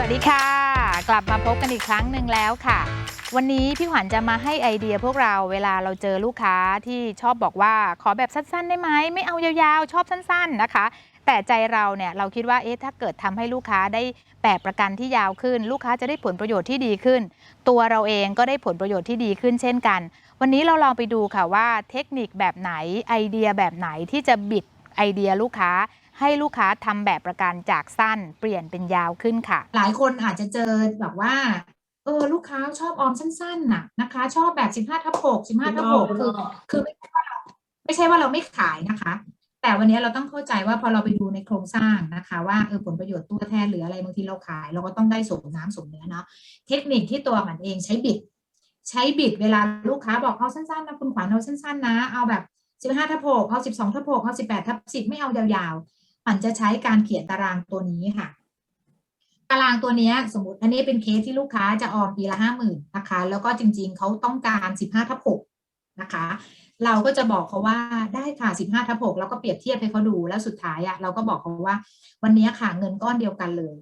วัสดีค่ะ กลับมาพบกันอีกครั้งหนึ่งแล้วค่ะ วันนี้พี่ขวัญจะมาให้ไอเดียพวกเราเวลาเราเจอลูกค้าที่ชอบบอกว่าขอแบบสั้นๆ ได้ไหมไม่เอายาวๆ ชอบสั้นๆนะคะ แต่ใจเราเนี่ยเราคิดว่าเอ๊ะถ้าเกิดทำให้ลูกค้าได้แบบประกันที่ยาวขึ้น ลูกค้าจะได้ผลประโยชน์ที่ดีขึ้น ตัวเราเองก็ได้ผลประโยชน์ที่ดีขึ้นเช่นกัน วันนี้เราลองไปดูค่ะว่าเทคนิคแบบไหนไอเดียแบบไหนที่จะบิดไอเดียลูกค้าให้ลูกค้าทำแบบประกันจากสั้นเปลี่ยนเป็นยาวขึ้นค่ะ หลายคนอาจจะเจอแบบว่าเออลูกค้าชอบออมสั้นๆน่ะนะคะ ชอบแบบสิบห้าทับหกสิบห้าทับหกคือคือไม่ใช่ว่าเราไม่ใช่ว่าเราไม่ขายนะคะ แต่วันนี้เราต้องเข้าใจว่าพอเราไปดูในโครงสร้างนะคะ ว่าเออผลประโยชน์ตัวแทนหรืออะไรบางทีเราขาย เราก็ต้องได้สมน้ำสมเนื้อเนาะเทคนิคที่ตัวมันเองใช้บิด ใช้บิดเวลาลูกค้าบอกเอาสั้นๆนะคุณขวัญเอาสั้นๆนะ เอาแบบสิบห้าทับหกเอาสิบสองทับหกเอาสิบแปดทับสิบไม่เอายาวๆ มันจะใช้การเขียนตารางตัวนี้ค่ะ ตารางตัวนี้สมมติอันนี้เป็นเคสที่ลูกค้าจะออมปีละห้าหมื่นนะคะ แล้วก็จริงๆ เขาต้องการสิบห้าทับหกนะคะ เราก็จะบอกเขาว่าได้ค่ะสิบห้าทับหกแล้วก็เปรียบเทียบให้เขาดูแล้วสุดท้ายอะเราก็บอกเขาว่า วันนี้ค่ะเงินก้อนเดียวกันเลย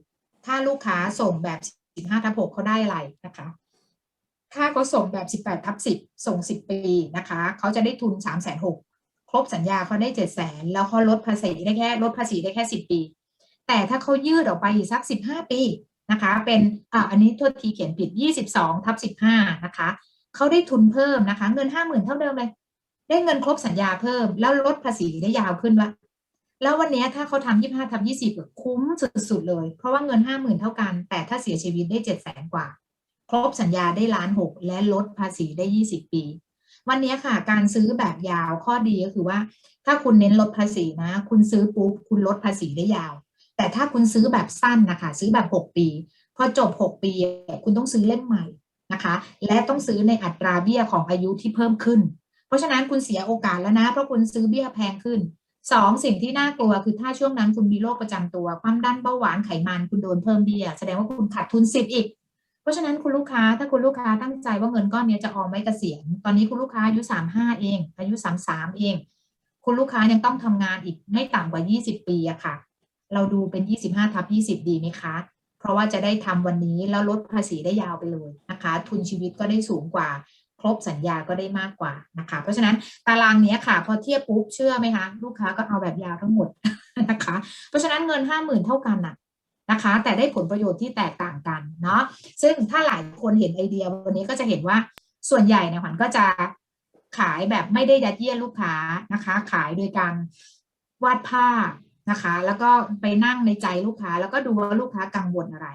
ถ้าลูกค้าส่งแบบสิบห้าทับหกเขาได้อะไรนะคะถ้าเขาส่งแบบสิบแปดทับสิบส่งสิบปีนะคะ เขาจะได้ทุนสามแสนหก ครบสัญญาเขาได้เจ็ดแสนแล้วเขาลดภาษีได้แค่ลดภาษีได้แค่สิบปี แต่ถ้าเขายืดออกไปอีกสักสิบห้าปีนะคะ เป็นอ่าอันนี้โทษทีเขียนผิดยี่สิบสองทับสิบห้านะคะเขาได้ทุนเพิ่มนะคะ เงินห้าหมื่นเท่าเดิมเลย ได้เงินครบสัญญาเพิ่ม แล้วลดภาษีได้ยาวขึ้นวะแล้ววันนี้ถ้าเขาทำยี่ห้าทับยี่สิบคุ้มสุดๆเลย เพราะว่าเงินห้าหมื่นเท่ากัน แต่ถ้าเสียชีวิตได้เจ็ดแสนกว่า ครบสัญญาได้ล้านหกและลดภาษีได้ยี่สิบปี วันนี้ค่ะ การซื้อแบบยาวข้อดีก็คือว่า ถ้าคุณเน้นลดภาษีนะ คุณซื้อปุ๊บคุณลดภาษีได้ยาว แต่ถ้าคุณซื้อแบบสั้นนะคะ ซื้อแบบ 6 ปี พอจบ 6 ปี คุณต้องซื้อเล่มใหม่นะคะ และต้องซื้อในอัตราเบี้ยของอายุที่เพิ่มขึ้น เพราะฉะนั้นคุณเสียโอกาสแล้วนะ เพราะคุณซื้อเบี้ยแพงขึ้นสองสิ่งที่น่ากลัวคือถ้าช่วงนั้นคุณมีโรคประจำตัว ความดันเบาหวานไขมันคุณโดนเพิ่มเบี้ยแสดงว่าคุณขาดทุนสิบอีก ราะฉะนั้นคุณลูกค้าถ้าคุณลูกค้าตั้งใจว่าเงินก้อนนี้จะออมไว้เกษียณตอนนี้คุณลูกค้าอายุสามห้าเอง อายุสามสามเอง คุณลูกค้ายังต้องทำงานอีกไม่ต่ำกว่า 20 ปีอะค่ะ เราดูเป็น 25ทับ20 ดีไหมคะ เพราะว่าจะได้ทำวันนี้แล้วลดภาษีได้ยาวไปเลยนะคะ ทุนชีวิตก็ได้สูงกว่า ครบสัญญาก็ได้มากกว่านะคะ เพราะฉะนั้นตารางนี้ค่ะ พอเทียบปุ๊บเชื่อไหมคะ ลูกค้าก็เอาแบบยาวทั้งหมดนะคะ เพราะฉะนั้นเงิน 50,000 เท่ากันน่ะ นะคะ แต่ได้ผลประโยชน์ที่แตกต่างกันเนาะซึ่งถ้าหลายคนเห็นไอเดียวันนี้ก็จะเห็นว่าส่วนใหญ่เนี่ยขวัญก็จะขายแบบไม่ได้ยัดเยียดลูกค้านะคะ ขายโดยการวาดภาพนะคะ แล้วก็ไปนั่งในใจลูกค้า แล้วก็ดูว่าลูกค้ากังวลอะไร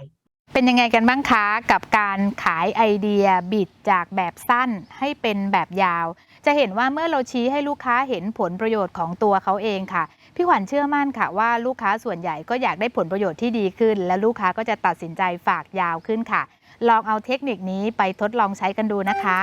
เป็นยังไงกันบ้างคะกับการขายไอเดียบิดจากแบบสั้นให้เป็นแบบยาว จะเห็นว่าเมื่อเราชี้ให้ลูกค้าเห็นผลประโยชน์ของตัวเขาเองค่ะ พี่ขวัญเชื่อมั่นค่ะว่าลูกค้าส่วนใหญ่ก็อยากได้ผลประโยชน์ที่ดีขึ้น และลูกค้าก็จะตัดสินใจฝากยาวขึ้นค่ะ ลองเอาเทคนิคนี้ไปทดลองใช้กันดูนะคะ